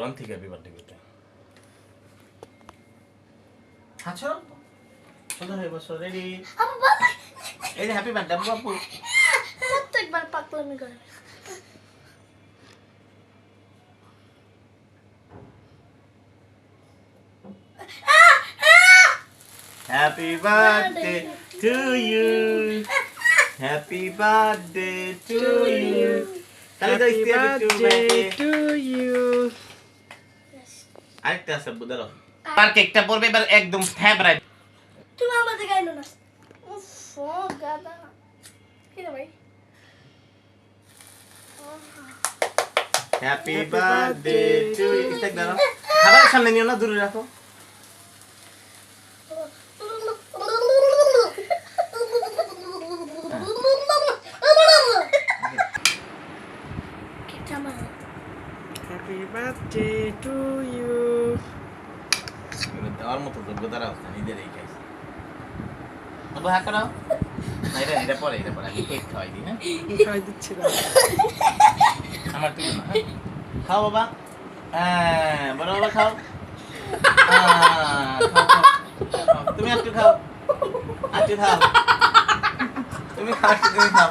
ওখান থেকে happy birthday করতে আচ্ছা। সোজা হয়ে বসো রেডি এই যে হ্যাপি বার্থডে বাপু। প্রত্যেকবার পাগলামি করে। To you happy birthday to you তাহলে তো Happy birthday to you. আরেকটা আছে বুদারো পার কেকটা পড়বে এবার একদম ফেভারিট তুমি আমাদের গাইলো না। উফ গাদা। কি রে ভাই? হ্যাপি বার্থডে টু ইউ দাঁড়াও। সামনে নিও না দূরে রাখো কেকটা আমার To you. এবার দেওয়ার মতো যোগ্যতার অবস্থা নিজেরই খাইছে তবু হ্যাঁ করাও না এটা এটা পরে এটা পরে। আমি কেক খাওয়াই দিই হ্যাঁ? খাওয়াই দিচ্ছি না। আমার তুলো না হ্যাঁ? খাও বাবা। হ্যাঁ বড় বাবা খাও। খাও। তুমি একটু খাও। একটু খাও। তুমি খাও তুমি খাও।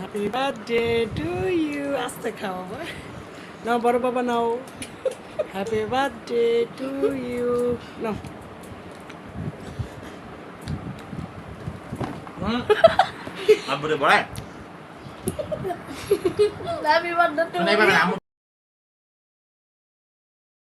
হ্যাপি বার্থডে টু ইউ আস্তে খাও বাবা নাও বড় বাবা নাও হ্যাপি বার্থডে টু ইউ নাও আব্বুরে বড়ায় হ্যাপি বার্থডে টু শুনে পাবেন আমু